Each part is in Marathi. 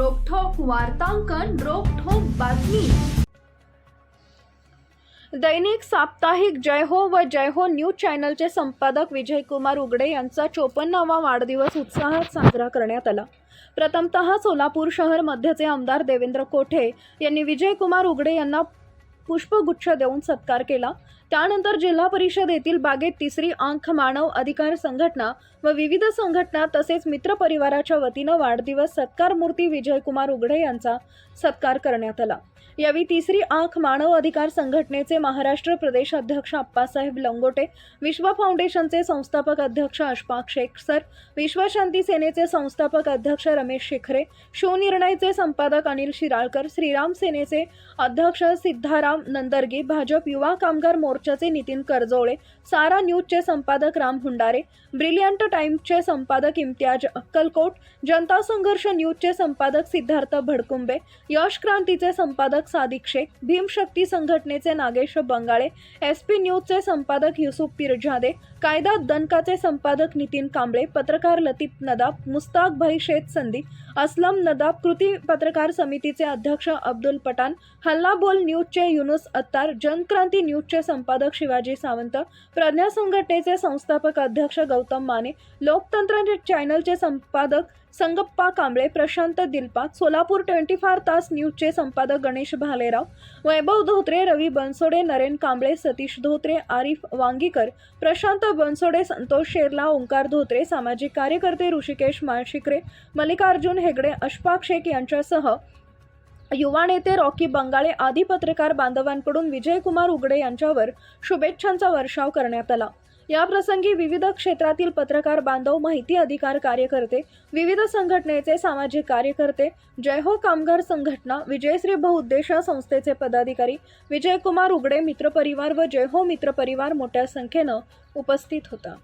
वार्तांकन रोखोक बातमी. दैनिक साप्ताहिक जय हो व जय हो न्यूज चॅनलचे संपादक विजयकुमार उगडे यांचा चोपन्नावा वाढदिवस उत्साहात साजरा करण्यात आला. प्रथमतः सोलापूर शहर मध्यचे आमदार देवेंद्र कोठे यांनी विजयकुमार उगडे यांना पुष्पगुच्छ देऊन सत्कार केला. त्यानंतर जिल्हा परिषद येथील बागेत तिसरी आंख मानव अधिकार संघटना व विविध संघटना तसेच मित्र परिवाराच्या वतीनं वाढदिवस सत्कार मूर्ती विजयकुमार उघडे यांचा सत्कार करण्यात आला. यावेळी तिसरी आंख मानव अधिकार संघटनेचे महाराष्ट्र प्रदेश अध्यक्ष अप्पासाहेब लंगोटे विश्व फाउंडेशनचे संस्थापक अध्यक्ष अशफाक शेख सर विश्वशांती सेनेचे संस्थापक अध्यक्ष रमेश शिखरे शिवनिर्णयचे संपादक अनिल शिराळकर श्रीराम सेनेचे अध्यक्ष सिद्धाराम नंदर्गी भाजप युवा कामगार मोर्चाचे नितीन करजोळे सारा न्यूजचे संपादक राम हुंडारे ब्रिलियंट टाइम्सचे संपादक इम्तियाज अक्कलकोट जनता संघर्ष न्यूजचे संपादक सिद्धार्थ भडकुंबे यश क्रांतीचे संपादक सादिक शेख भीमशक्ती संघटनेचे नागेश बंगाळे एस पी न्यूजचे संपादक युसुफ पिरझादे कायदा दनकाचे संपादक नितीन कांबळे पत्रकार लतीफ नदाब मुस्ताक भाई शेख संदी असलम नदाब कृती पत्रकार समितीचे अध्यक्ष अब्दुल पठाण हल्ला बोल न्यूजचे युनुस अत्तार जनक्रांती न्यूजचे संपादक शिवाजी सावंत प्रज्ञा संघटनेचे संस्थापक अध्यक्ष गौतम माने लोकतंत्र चॅनलचे संपादक संगप्पा कांबळे प्रशांत दिलपा सोलापूर ट्वेंटी फोर तास न्यूजचे संपादक गणेश भालेराव वैभव धोत्रे रवी बनसोडे नरेन कांबळे सतीश धोत्रे आरिफ वांगीकर प्रशांत बनसोडे संतोष शेरला ओंकार धोत्रे सामाजिक कार्यकर्ते ऋषिकेश माळशिकरे मल्लिकार्जुन हेगडे अशफाक शेख यांच्यासह युवा नेते रॉकी बंगाळे आदी पत्रकार बांधवांकडून विजयकुमार उगडे यांच्यावर शुभेच्छांचा वर्षाव करण्यात आला. या प्रसंगी विविध क्षेत्रातील पत्रकार बांधव माहिती अधिकार कार्यकर्ते विविध संघटनेचे सामाजिक कार्यकर्ते जय हो कामगार संघटना विजयश्री बहुउद्देश संस्थेचे पदाधिकारी विजयकुमार उगडे मित्रपरिवार व जय हो मित्रपरिवार मोठ्या संख्येनं उपस्थित होता.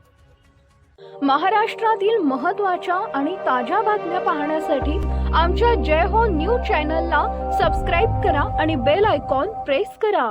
महाराष्ट्रातील महत्त्वाच्या आणि ताज्या बातम्या पाहण्यासाठी आमच्या जय हो न्यूज चॅनलला सबस्क्राईब करा आणि बेल आयकॉन प्रेस करा.